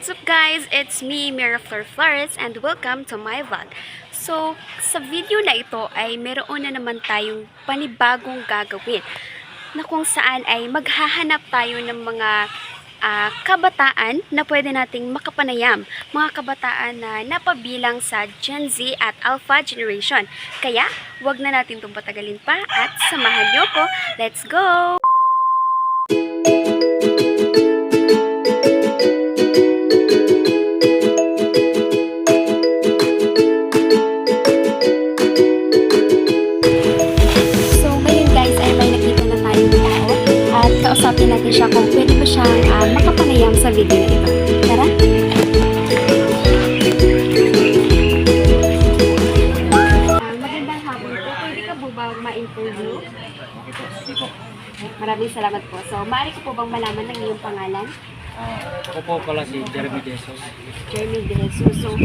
What's up guys? It's me, Mira Flor Flores and welcome to my vlog. So, sa video na ito ay meron na naman tayong panibagong gagawin na kung saan ay maghahanap tayo ng mga ah, kabataan na pwede nating makapanayam. Mga kabataan na napabilang sa Gen Z at Alpha Generation. Kaya, wag na natin itong patagalin pa at samahan niyo ko. Let's go! Kausapin natin siya kung pwede ba siyang ah, makapanayam sa video na ito. Tara! Magandang hapon po. Pwede ka po ba ma-interview? Okay po, sige po. Maraming salamat po. So, maaari ko po bang malaman ng iyong pangalan? Ah, ako po pala si Jeremy De Jesus, Jeremy De Jesus. So,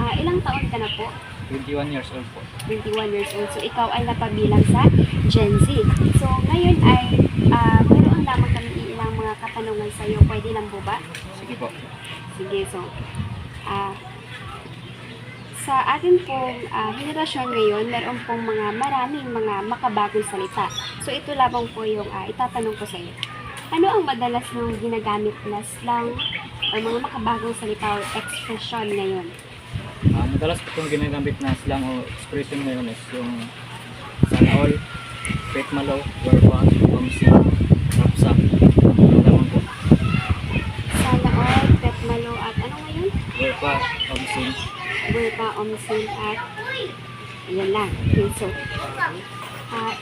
ah, ilang taon ka na po? 21 years old po. 21 years old. So, ikaw ay napabilang sa Gen Z. So, sa atin pong ah, henerasyon ngayon, meron pong mga maraming mga makabagong salita. So, ito lamang po yung ah, itatanong ko sa iyo. Ano ang madalas mong ginagamit na slang o mga makabagong salita o expression ngayon? Ah, madalas po itong ginagamit na slang o expression ngayon is yung sana all, pet malo, werwa, omsi, rapsa. Ano naman po? Sana all, pet malo, at ano ngayon? Werwa, omsi. Burpa, omsin, at yan lang. Okay, so, ah,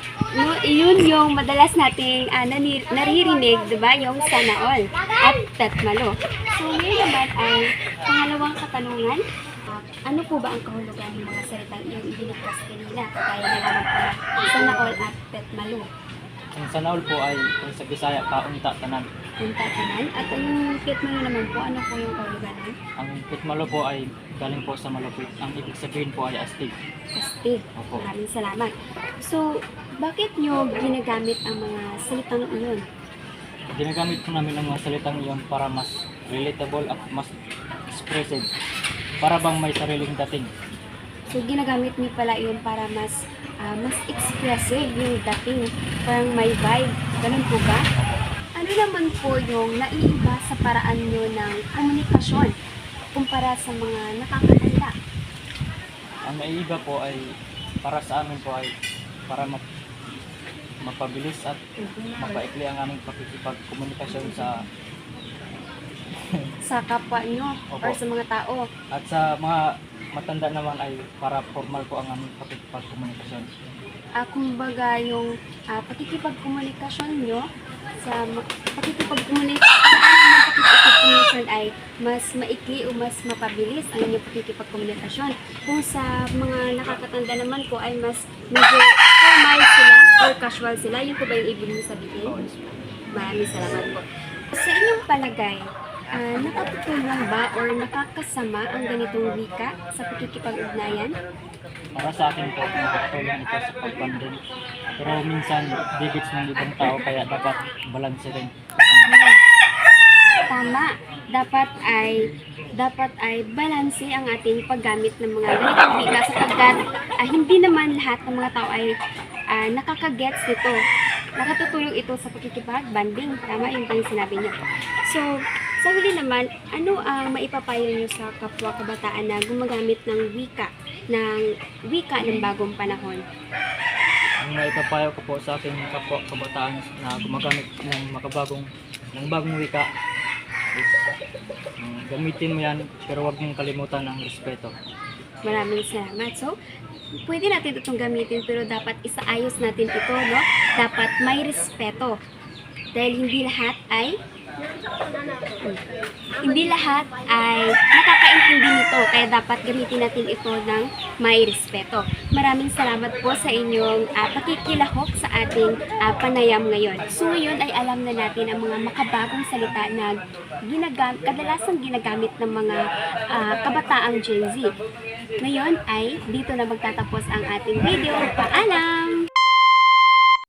yun yung madalas nating nani- naririnig, di ba? Yung sana all at tatmalo. So, ngayon naman ay pangalawang katanungan. Ah, ano po ba ang kahulugan ng mga salitang iyong ibinigkas kanina? Kagaya na lamang po ng sana all at tatmalo. Ang sana all po ay kung sa Bisaya, kaunta tanan. Yung tatanan. At yung tatmalo naman po, ano po yung kahulugan nun? Ang pet malo po ay galing po sa malupit. Ang ibig sabihin po ay astig. Astig. Opo. Maraming salamat. So, bakit nyo ginagamit ang mga salitang iyon? Ginagamit po namin ang mga salitang iyon para mas relatable at mas expressive. Para bang may sariling dating. So, ginagamit niyo pala iyon para mas ah, mas expressive yung dating, parang may vibe. Ganun po ba? Ano naman po yung naiiba sa paraan nyo ng komunikasyon kumpara sa mga nakakatanda? Ang naiiba po ay para sa amin po ay para map- mapabilis at mapaikli ang aming pakikipagkomunikasyon sa Sa kapwa nyo or Opo. sa mga tao? at sa mga matanda naman ay para formal po ang aming pakikipagkomunikasyon. Ah, kumbaga yung ah, pakikipagkomunikasyon nyo sa pakikipagkomunikasyon pakikipagkomunikasyon ay mas maikli o mas mapabilis ang inyong pakikipagkomunikasyon. Kung sa mga nakakatanda naman po ay mas medyo formal sila or casual sila, yun po ba yung ibig nyo sabihin? Maraming salamat po. Sa inyong palagay, ah, nakatutulong ba or nakakasama ang ganitong wika sa pakikipag-ugnayan? Para sa akin po, nakatulong ito sa pagbanding. Pero minsan, digits ng ibang tao kaya dapat balanse rin. Tama. Dapat ay dapat ay balanse ang ating paggamit ng mga ganitong wika sapagkat ah, hindi naman lahat ng mga tao ay ah, nakakagets nito. Nakatutulong ito sa pakikipag-banding. Tama yung yung sinabi niyo. So, sa huli naman, ano ang maipapayo niyo sa kapwa kabataan na gumagamit ng wika, ng wika ng bagong panahon? Ang maipapayo ko po sa aking kapwa kabataan na gumagamit ng makabagong ng bagong wika is um, gamitin mo yan pero huwag mong kalimutan ang respeto. Maraming salamat. So, pwede natin itong gamitin pero dapat isaayos natin ito, no? Dapat may respeto. Dahil hindi lahat ay hindi lahat ay nakakaintindi nito kaya dapat gamitin natin ito ng may respeto. Maraming salamat po sa inyong ah, pakikilahok sa ating ah, panayam ngayon. So ngayon ay alam na natin ang mga makabagong salita na ginagam kadalasang ginagamit ng mga ah, kabataang Gen Z. Ngayon ay dito na magtatapos ang ating video. Paalam!